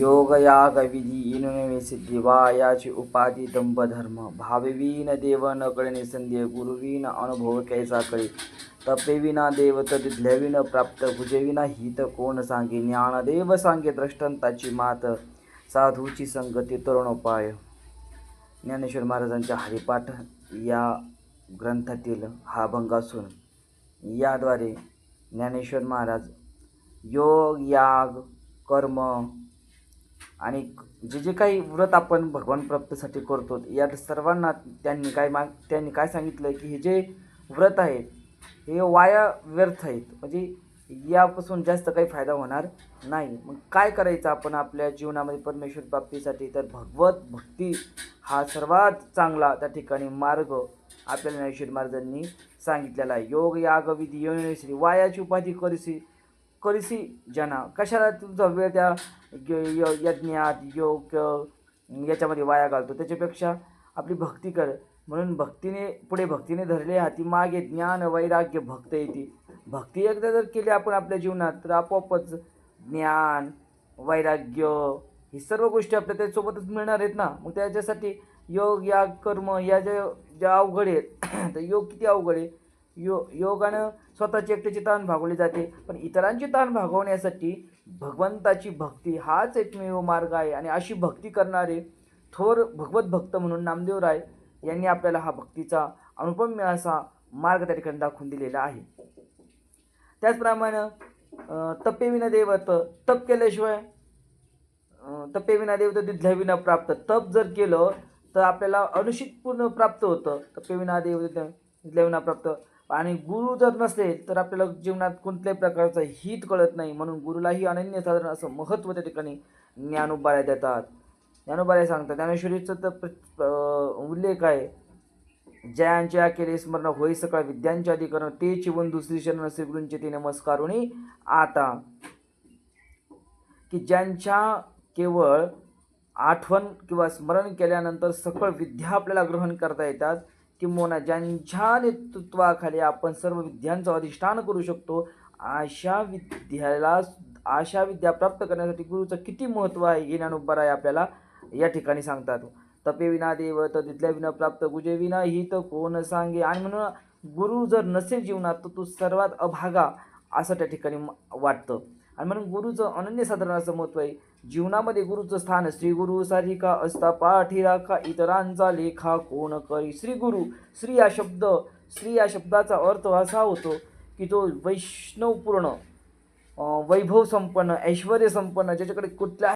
योग याग विधी वा याची उपाधी दंभधर्म भाववीन देव न कळणे संदेह गुरुवीन अनुभव कैसा कळे। तपेविना देव तदिधल्याविन प्राप्त भुजविना हित कोण सांगे। ज्ञानदेव सांगे द्रष्टंताची मात साधूची संगती तरुणोपाय। ज्ञानेश्वर महाराजांच्या हरिपाठ या ग्रंथातील हा भंग असून याद्वारे ज्ञानेश्वर महाराज योग याग कर्म आणि जे जे काही व्रत आपण भगवान प्राप्तीसाठी करतो या सर्वांना त्यांनी काय माग त्यांनी काय सांगितलं की हे जे व्रत आहेत हे वाया व्यर्थ आहेत. म्हणजे यापासून जास्त काही फायदा होणार नाही. मग काय करायचं आपण आपल्या जीवनामध्ये परमेश्वर प्राप्तीसाठी? तर भगवत भक्ती हा सर्वात चांगला त्या ठिकाणी मार्ग आपल्याला ज्ञानेश्वर महाराजांनी सांगितलेला आहे. योग याग विधी योनिश्री वायाची उपाधी करीसी करिसी जना कशाला तुमचा वेळ त्या य- यज्ञात योग याच्यामध्ये वाया घालतो त्याच्यापेक्षा आपली भक्ती कर. म्हणून भक्तीने पुढे भक्तीने धरले हाती मागे ज्ञान वैराग्य भक्त येते. भक्ती एकदा जर केली आपण आपल्या जीवनात तर आपोआपच ज्ञान वैराग्य ही सर्व गोष्टी आपल्या त्याच्यासोबतच मिळणार आहेत ना? मग त्याच्यासाठी योग या कर्म या ज्या ज्या अवघड आहेत तर योग किती अवघड आहे? यो योगानं स्वतःची एकट्याची ताण भागवली जाते. पण इतरांची ताण भागवण्यासाठी भगवंताची भक्ती हाच एकमेव मार्ग आहे. आणि अशी भक्ती करणारे थोर भगवत भक्त म्हणून नामदेव राय यांनी आपल्याला हा भक्तीचा अनुपम्य असा मार्ग त्या ठिकाणी दाखवून दिलेला आहे. त्याचप्रमाणे तपेविना देवत तप केल्याशिवाय तपेविना देवत दिधल्याविना प्राप्त. तप जर केलं तर आपल्याला अनुषित पूर्ण प्राप्त होतं. तपेविना देव दिधल्याविना प्राप्त. आणि गुरु जर नसेल तर आपल्याला जीवनात कोणत्याही प्रकारचं हित कळत नाही. म्हणून गुरुलाही अनन्यसाधारण असं महत्त्व त्या ठिकाणी ज्ञानोबाऱ्या देतात. ज्ञानोबाऱ्या सांगतात ज्ञानेश्वरीचं तर प्र- उल्लेख आहे. जयांच्या केले स्मरण होई सकाळ विद्यांच्या अधिकरण. ते बंधू दुसरी शरण श्रीगुरूंचे ती ते नमस्कारुणी आता. की ज्यांच्या केवळ आठवण किंवा स्मरण केल्यानंतर सकळ विद्या आपल्याला ग्रहण करता येतात किंबहुना ज्यांच्या नेतृत्वाखाली आपण सर्व विद्यांचं अधिष्ठान करू शकतो अशा विद्याला अशा विद्या प्राप्त करण्यासाठी गुरुचं किती महत्त्व आहे हे आहे आपल्याला या ठिकाणी सांगतात. तपे विना देव तर तिथल्या विना प्राप्त गुजे विना ही तर कोण सांगे? आणि म्हणून गुरु जर नसेल जीवनात तर तो सर्वात अभागा असं त्या ठिकाणी म- वाटतं. आणि म्हणून गुरुचं अनन्य साधारणाचं महत्त्व आहे. जीवनामध्ये गुरुचं स्थान श्री गुरु सारिका असता पाठी राखा इतरांचा लेखा कोण करी? श्री गुरु श्री या शब्द श्री या शब्दाचा अर्थ असा होतो की तो वैष्णवपूर्ण वैभव संपन्न ऐश्वर संपन्न ज्याच्याकडे कुठल्या